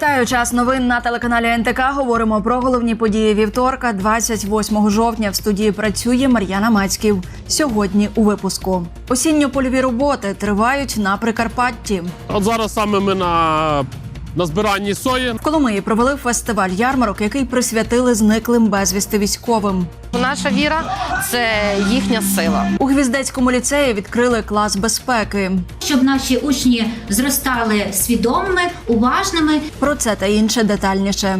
Вітаю час новин на телеканалі НТК. Говоримо про головні події вівторка, 28 жовтня. В студії працює Мар'яна Мацьків. Сьогодні у випуску осінньо-польові роботи тривають на Прикарпатті. От зараз саме ми на, на збиранні сої. В Коломиї провели фестиваль ярмарок, який присвятили зниклим безвісти військовим. Наша віра це їхня сила. У Гвіздецькому ліцеї відкрили клас безпеки. щоб наші учні зростали свідомими, уважними Про це та інше детальніше.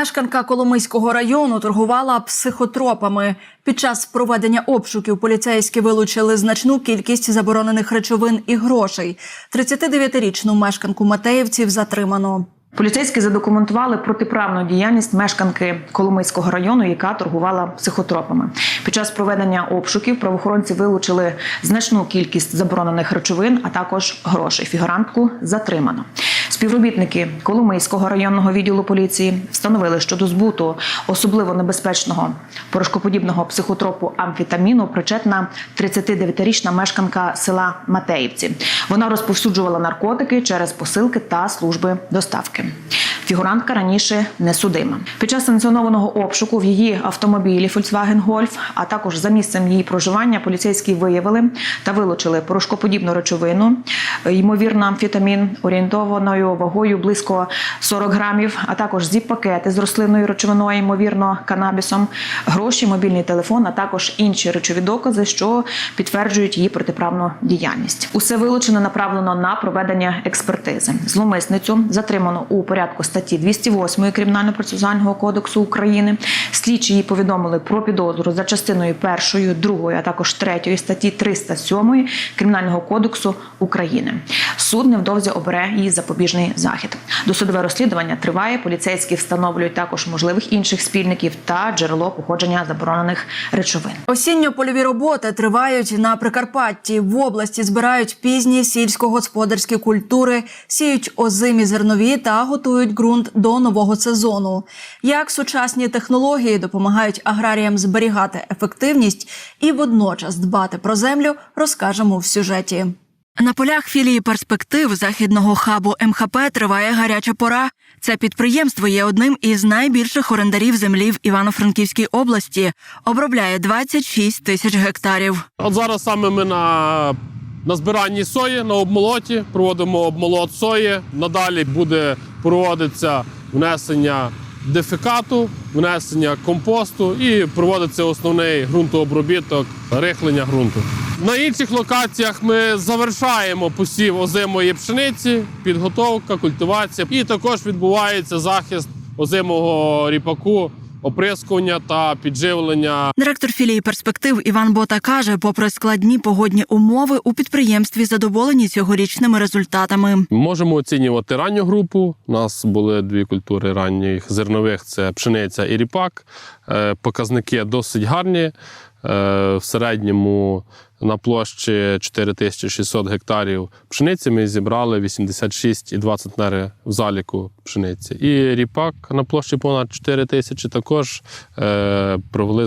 Мешканка Коломийського району торгувала психотропами. Під час проведення обшуків поліцейські вилучили значну кількість заборонених речовин і грошей. 39-річну мешканку Матеївців затримано. Поліцейські задокументували протиправну діяльність мешканки Коломийського району, яка торгувала психотропами. Під час проведення обшуків правоохоронці вилучили значну кількість заборонених речовин, а також грошей. Фігурантку затримано. Співробітники Коломийського районного відділу поліції встановили, що до збуту особливо небезпечного порошкоподібного психотропу амфетаміну причетна 39-річна мешканка села Матеївці. Вона розповсюджувала наркотики через посилки та служби доставки. Фігурантка раніше не судима. Під час санкціонованого обшуку в її автомобілі Volkswagen Golf, а також за місцем її проживання, поліцейські виявили та вилучили порошкоподібну речовину, ймовірно, амфетамін орієнтованою вагою близько 40 грамів, а також зіп-пакети з рослинною речовиною, ймовірно, канабісом, гроші, мобільний телефон, а також інші речові докази, що підтверджують її протиправну діяльність. Усе вилучено направлено на проведення експертизи. Зломисницю затримано у порядку статті 208 Кримінально-процесуального кодексу України. Слідчі її повідомили про підозру за частиною першою, другою, а також третьої статті 307 Кримінального кодексу України. Суд невдовзі обере її запобіжний захід. Досудове розслідування триває. Поліцейські встановлюють також можливих інших спільників та джерело походження заборонених речовин. Осінньо-польові роботи тривають на Прикарпатті. В області збирають пізні сільськогосподарські культури, сіють озимі зернові та готують ґрунт до нового сезону. Як сучасні технології допомагають аграріям зберігати ефективність і водночас дбати про землю, розкажемо в сюжеті. На полях філії перспектив західного хабу МХП триває гаряча пора. Це підприємство є одним із найбільших орендарів землі в Івано-Франківській області. Обробляє 26 тисяч гектарів. От зараз саме ми на, на збиранні сої, на обмолоті, проводимо обмолот сої. Надалі буде проводитися внесення дефекату, внесення компосту і проводиться основний ґрунтообробіток, рихлення ґрунту. На інших локаціях ми завершаємо посів озимої пшениці, підготовка, культивація. І також відбувається захист озимого ріпаку, оприскування та підживлення Директор філії перспектив Іван Бота каже, попри складні погодні умови, у підприємстві задоволені цьогорічними результатами. Можемо оцінювати ранню групу. У нас були дві культури ранніх зернових: це пшениця і ріпак. Е, Показники досить гарні. Е, В середньому на площі 4600 гектарів пшениці ми зібрали 86,2 центнери в заліку пшениці. І ріпак на площі понад 4 тисячі також е, провели е,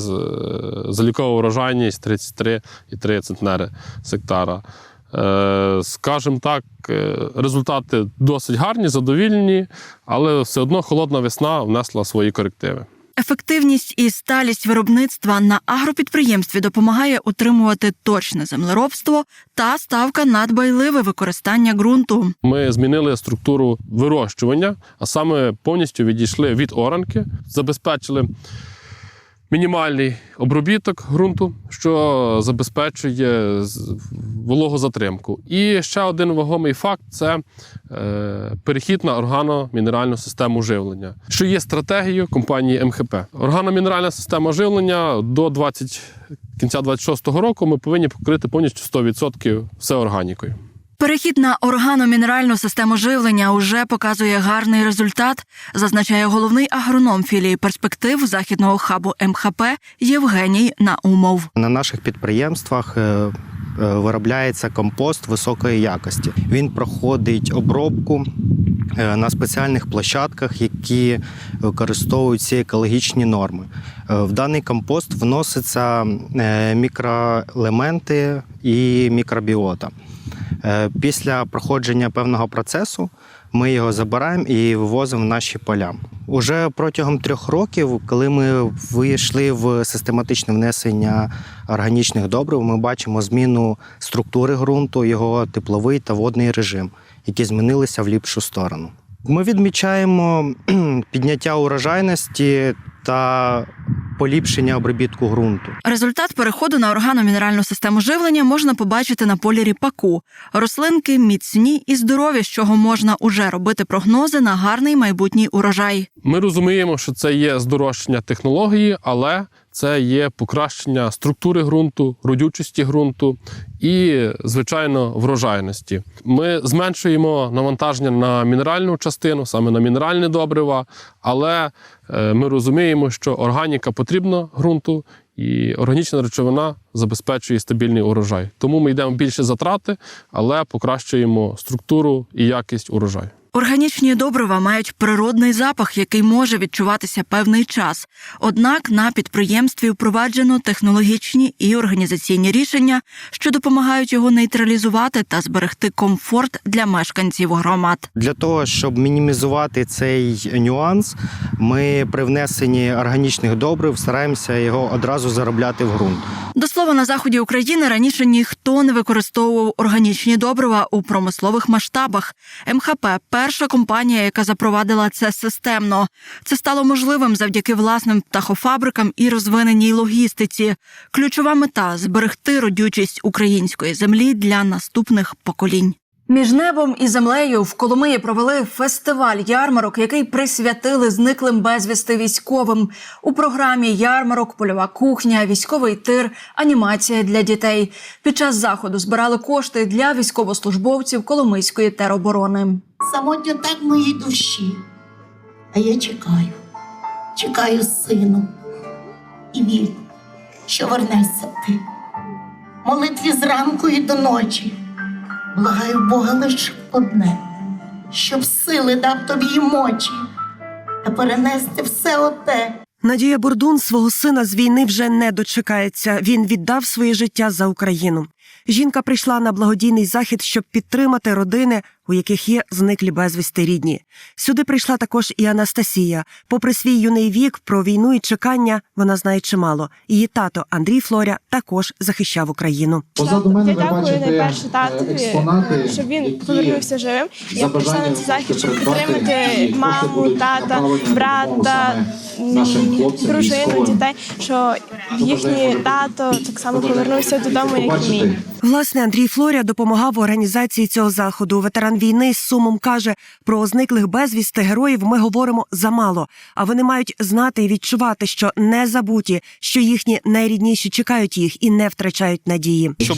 залікову врожайність 33,3 центнери з гектара. Скажімо так, результати досить гарні, задовільні, але все одно холодна весна внесла свої корективи. Ефективність і сталість виробництва на агропідприємстві допомагає утримувати точне землеробство та ставка на дбайливе використання ґрунту. Ми змінили структуру вирощування, а саме повністю відійшли від оранки, забезпечили мінімальний обробіток ґрунту, що забезпечує вологозатримку. І ще один вагомий факт це е, перехід на органомінеральну систему живлення, що є стратегією компанії МХП. Органомінеральна система живлення до 20, кінця 26-го року ми повинні покрити повністю 100% все органікою. Перехід на органомінеральну систему живлення уже показує гарний результат, зазначає головний агроном філії перспектив західного хабу МХП Євгеній Наумов. На наших підприємствах е, е, виробляється компост високої якості. Він проходить обробку е, на спеціальних площадках, які використовують ці екологічні норми. В даний компост вносяться мікроелементи і мікробіота. Е, Після проходження певного процесу ми його забираємо і вивозимо в наші поля. Уже протягом трьох років, коли ми вийшли в систематичне внесення органічних добрив, ми бачимо зміну структури ґрунту, його тепловий та водний режим, які змінилися в ліпшу сторону. Ми відмічаємо підняття урожайності та поліпшення обробітку ґрунту. Результат переходу на органомінеральну систему живлення можна побачити на полі ріпаку. Рослинки міцні і здорові, з чого можна уже робити прогнози на гарний майбутній урожай. Ми розуміємо, що це є здорожчання технології, але це є покращення структури ґрунту, родючості ґрунту і, звичайно, врожайності. Ми зменшуємо навантаження на мінеральну частину, саме на мінеральне добрива, але е, ми розуміємо, що органіка потрібна ґрунту. І органічна речовина забезпечує стабільний урожай. Тому ми йдемо більше затрати, але покращуємо структуру і якість урожаю. Органічні добрива мають природний запах, який може відчуватися певний час. Однак на підприємстві впроваджено технологічні і організаційні рішення, що допомагають його нейтралізувати та зберегти комфорт для мешканців громад. Для того, щоб мінімізувати цей нюанс, ми при внесенні органічних добрив стараємося його одразу заробляти в ґрунт. До слова, на заході України раніше ніхто не використовував органічні добрива у промислових масштабах. МХП перша компанія, яка запровадила це системно. Це стало можливим завдяки власним птахофабрикам і розвиненій логістиці. Ключова мета зберегти родючість української землі для наступних поколінь. Між небом і землею в Коломиї провели фестиваль ярмарок, який присвятили зниклим безвісти військовим. У програмі ярмарок, польова кухня, військовий тир, анімація для дітей. Під час заходу збирали кошти для військовослужбовців Коломийської тероборони. Самотньо так моїй душі. А я чекаю, чекаю сину і вірю, що вернешся ти. Молитві зранку і до ночі. Благаю Бога лише одне, щоб сили дав тобі й мочі, та перенести все оте. Надія Бурдун свого сина з війни вже не дочекається. Він віддав своє життя за Україну. Жінка прийшла на благодійний захід, щоб підтримати родини, у яких є зниклі безвісти рідні. Сюди прийшла також і Анастасія. Попри свій юний вік, про війну і чекання вона знає чимало. Її тато Андрій Флоря також захищав Україну. Позаду мене Я ви дякую бачите найперше е, татові, експонати, щоб він повернувся живим. Я прийшла на цей захід, щоб підтримати маму, тата, брата, дружину, дітей, що їхній тато так само повернувся додому, як і мій. Власне, Андрій Флоря допомагав в організації цього заходу. Ветеран війни з сумом каже, про зниклих безвісти героїв ми говоримо замало. А вони мають знати і відчувати, що не забуті, що їхні найрідніші чекають їх і не втрачають надії. Щоб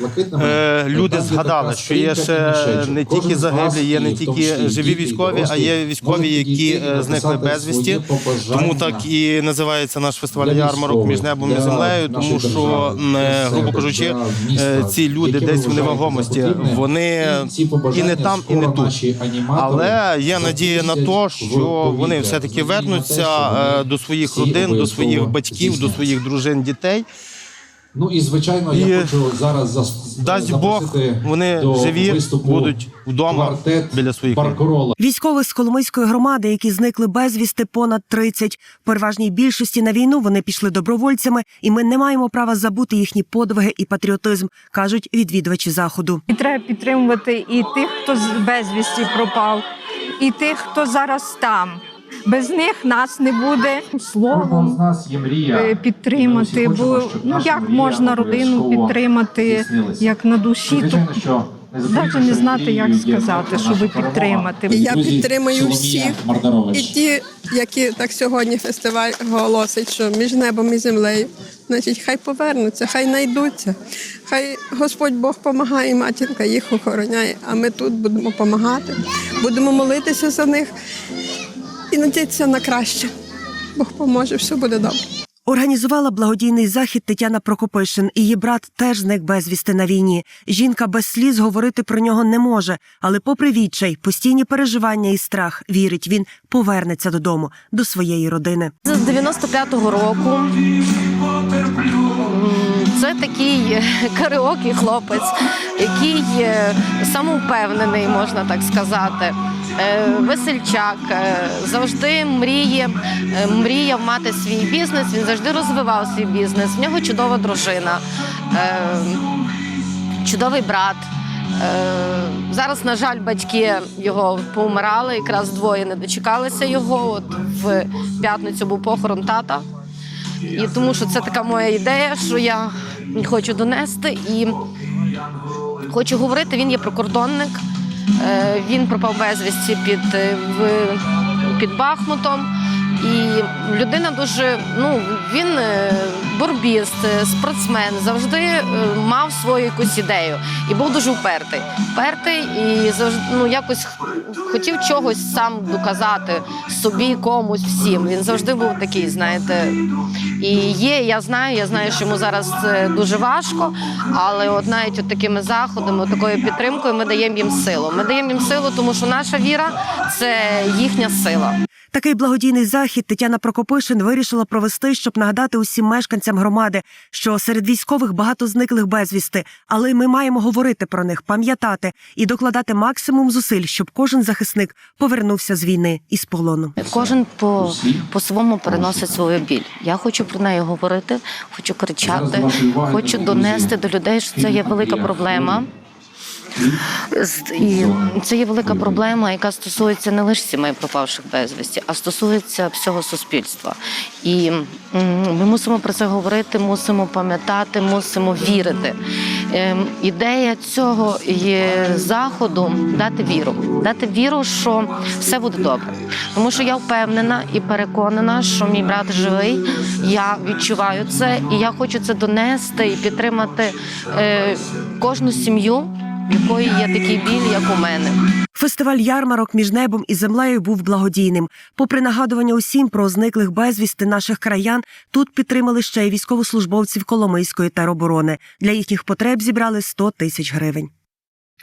блакитними. е, люди згадали, що є ще не тільки загиблі, є не тільки живі військові, а є військові, які е, зникли безвісті. Тому так і називається наш фестиваль ярмарок між небом і землею, тому що, е, грубо кажучи, е, ці люди десь в невагомості. Вони І не там, і не тут. Але є надія на те, що вони все-таки З надією на те, вернуться е, вони до своїх родин, до своїх батьків, до своїх дружин, дітей. Ну і звичайно, І я хочу зараз зас- Дасть Бог, запросити вони до живі виступу будуть вдома квартет біля своїх рідних. Баркарола. Військових з Коломийської громади, які зникли безвісти, понад 30. В переважній більшості на війну вони пішли добровольцями, і ми не маємо права забути їхні подвиги і патріотизм, кажуть відвідувачі заходу. І треба підтримувати і тих, хто з безвісті пропав, і тих, хто зараз там. Без них нас не буде словом нас є мрія. е, підтримати. Бо ну як можна родину підтримати, як на душі, то що навіть не знати, як сказати, щоб підтримати. Я підтримую всіх. І ті, які так сьогодні фестиваль голосить, що між небом і землею, значить, хай повернуться, хай знайдуться. Хай Господь Бог допомагає, матінка їх охороняє, а ми тут будемо допомагати, будемо молитися за них і надіятися на краще. Бог поможе, все буде добре. Організувала благодійний захід Тетяна Прокопишин. Її брат теж зник безвісти на війні. Жінка без сліз говорити про нього не може, але, попри відчай, постійні переживання і страх, вірить, він повернеться додому, до своєї родини. З 95-го року це такий е, караоке хлопець, який е, самовпевнений, можна так сказати. Е, Весельчак е, завжди мріє, е, мріяв мати свій бізнес. Він завжди розвивав свій бізнес. В нього чудова дружина, чудовий брат. Зараз, на жаль, батьки його помирали, якраз двоє не дочекалися його. От в п'ятницю був похорон тата. І тому що це така моя ідея, що я хочу донести і хочу говорити. Він є прикордонник. Е, Він пропав безвісті під, е, під Бахмутом. І людина дуже, ну він е, борбіст, е, спортсмен, завжди е, мав свою якусь ідею і був дуже впертий. Впертий і завжди ну, якось хотів чогось сам доказати собі, комусь, всім. Він завжди був такий, знаєте. І є, я знаю, я знаю, що йому зараз дуже важко, але от навіть от такими заходами, такою підтримкою ми даємо їм силу. Ми даємо їм силу, тому що наша віра це їхня сила. Такий благодійний захід Тетяна Прокопишин вирішила провести, щоб нагадати усім мешканцям громади, що серед військових багато зниклих безвісти, але ми маємо говорити про них, пам'ятати і докладати максимум зусиль, щоб кожен захисник повернувся з війни із полону. Кожен по, по своєму переносить свою біль. Я хочу про неї говорити, хочу кричати, хочу донести до людей, що це є велика проблема. І це є велика проблема, яка стосується не лише сімей пропавших безвісті, а стосується всього суспільства. І ми мусимо про це говорити, мусимо пам'ятати, мусимо вірити. Ем, Ідея цього заходу дати віру, дати віру, що все буде добре. Тому що я впевнена і переконана, що мій брат живий. Я відчуваю це, і я хочу це донести і підтримати е, кожну сім'ю якої є такий біль, як у мене. Фестиваль ярмарок між небом і землею був благодійним. Попри нагадування усім про зниклих безвісти наших краян, тут підтримали ще й військовослужбовців Коломийської тероборони. Для їхніх потреб зібрали 100 тисяч гривень.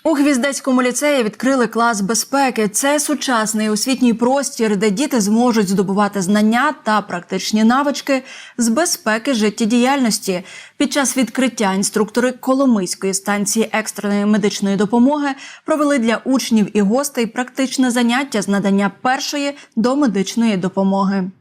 У Гвіздецькому ліцеї відкрили клас безпеки. Це сучасний освітній простір, де діти зможуть здобувати знання та практичні навички з безпеки життєдіяльності. Під час відкриття інструктори Коломийської станції екстреної медичної допомоги провели для учнів і гостей практичне заняття з надання першої домедичної допомоги.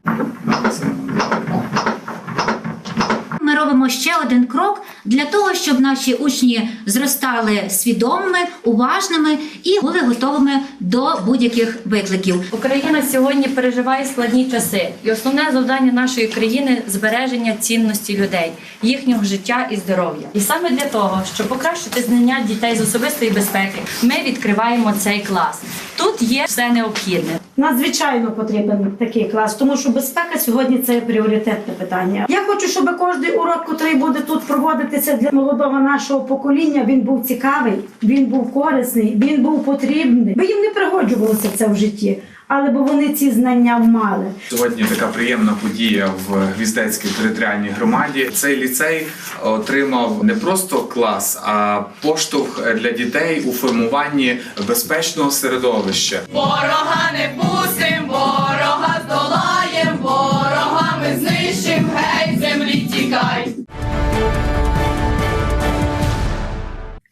Робимо ще один крок для того, щоб наші учні зростали свідомими, уважними і були готовими до будь-яких викликів. Україна сьогодні переживає складні часи, і основне завдання нашої країни збереження цінності людей, їхнього життя і здоров'я. І саме для того, щоб покращити знання дітей з особистої безпеки, ми відкриваємо цей клас. Тут є все необхідне. Надзвичайно потрібен такий клас, тому що безпека сьогодні це пріоритетне питання. Я хочу, щоб кожен урок, який буде тут проводитися для молодого нашого покоління, він був цікавий, він був корисний, він був потрібний. Би їм не пригоджувалося це в житті, але бо вони ці знання мали. Сьогодні така приємна подія в Гвіздецькій територіальній громаді. Цей ліцей отримав не просто клас, а поштовх для дітей у формуванні безпечного середовища. Ворога не пустим, ворога здолаєм, ворога ми знищим,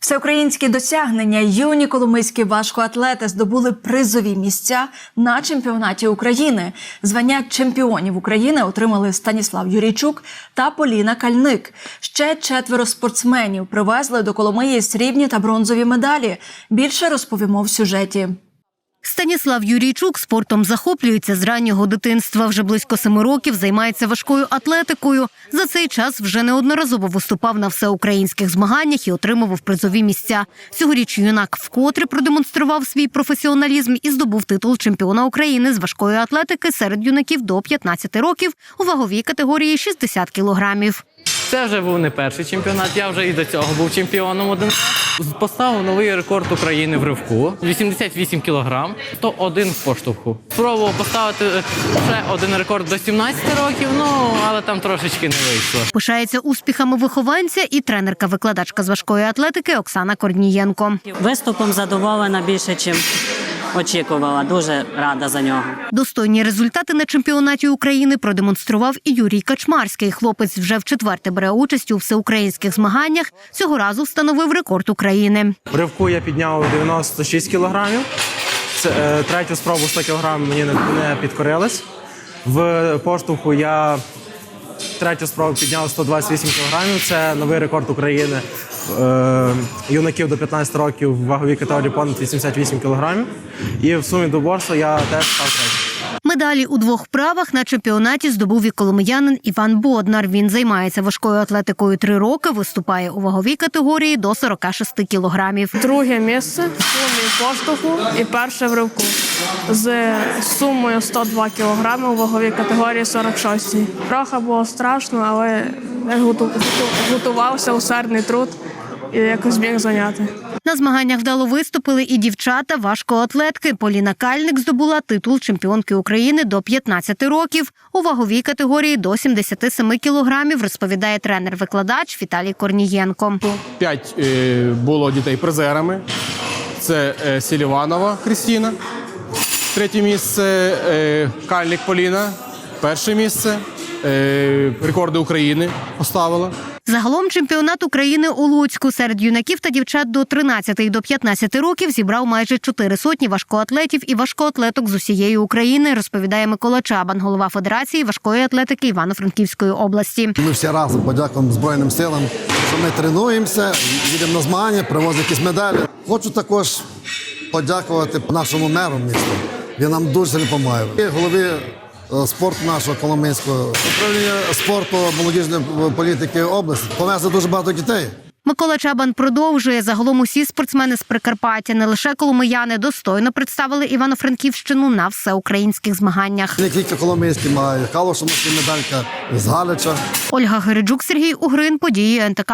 Всеукраїнські досягнення юні коломийські важкоатлети здобули призові місця на чемпіонаті України. Звання чемпіонів України отримали Станіслав Юрійчук та Поліна Кальник. Ще четверо спортсменів привезли до Коломиї срібні та бронзові медалі. Більше розповімо в сюжеті. Станіслав Юрійчук спортом захоплюється з раннього дитинства. Вже близько семи років займається важкою атлетикою. За цей час вже неодноразово виступав на всеукраїнських змаганнях і отримував призові місця. Цьогоріч юнак вкотре продемонстрував свій професіоналізм і здобув титул чемпіона України з важкої атлетики серед юнаків до 15 років у ваговій категорії 60 кілограмів. Це вже був не перший чемпіонат. Я вже і до цього був чемпіоном один раз. Поставив новий рекорд України в ривку 88 кілограм, 101 в поштовху. Спробував поставити ще один рекорд до 17 років, ну але там трошечки не вийшло. Пишається успіхами вихованця і тренерка-викладачка з важкої атлетики Оксана Корнієнко. Виступом задоволена більше, ніж очікувала. Дуже рада за нього. Достойні результати на чемпіонаті України продемонстрував і Юрій Качмарський. Хлопець вже в четверте бере участь у всеукраїнських змаганнях. Цього разу встановив рекорд України. В ривку я підняв 96 кілограмів. Це, е, третю спробу 100 кілограмів мені не, не підкорилось. В поштовху я третю спробу підняв 128 кілограмів. Це новий рекорд України юнаків до 15 років в ваговій категорії понад 88 кілограмів. І в сумі до борсу я теж став третім. Медалі у двох вправах на чемпіонаті здобув і коломиянин Іван Боднар. Він займається важкою атлетикою три роки, виступає у ваговій категорії до 46 кілограмів. Друге місце в сумі поштовху і перше в ривку з сумою 102 кг у ваговій категорії 46. Трохи було страшно, але я готу- готу- готувався усердний труд якось зміг зайняти. На змаганнях вдало виступили і дівчата важкоатлетки. Поліна Кальник здобула титул чемпіонки України до 15 років у ваговій категорії до 77 кілограмів, розповідає тренер-викладач Віталій Корнієнко. П'ять е, було дітей призерами. Це е, Сіліванова Крістіна, третє місце е, Кальник Поліна, перше місце. Е, рекорди України поставила. Загалом чемпіонат України у Луцьку серед юнаків та дівчат до 13 і до 15 років зібрав майже чотири сотні важкоатлетів і важкоатлеток з усієї України, розповідає Микола Чабан, голова Федерації важкої атлетики Івано-Франківської області. Ми всі разом подякуємо Збройним силам, що ми тренуємося, їдемо на змагання, привозимо якісь медалі. Хочу також подякувати нашому меру міста. Він нам дуже допомагає. І голові е, спорту нашого Коломийського управління спорту молодіжної політики області. Повезли дуже багато дітей. Микола Чабан продовжує загалом усі спортсмени з Прикарпаття, не лише коломияни, достойно представили Івано-Франківщину на всеукраїнських змаганнях. Не тільки Коломийський має, Калоша медалька з Галича. Ольга Гериджук, Сергій Угрин, події НТК.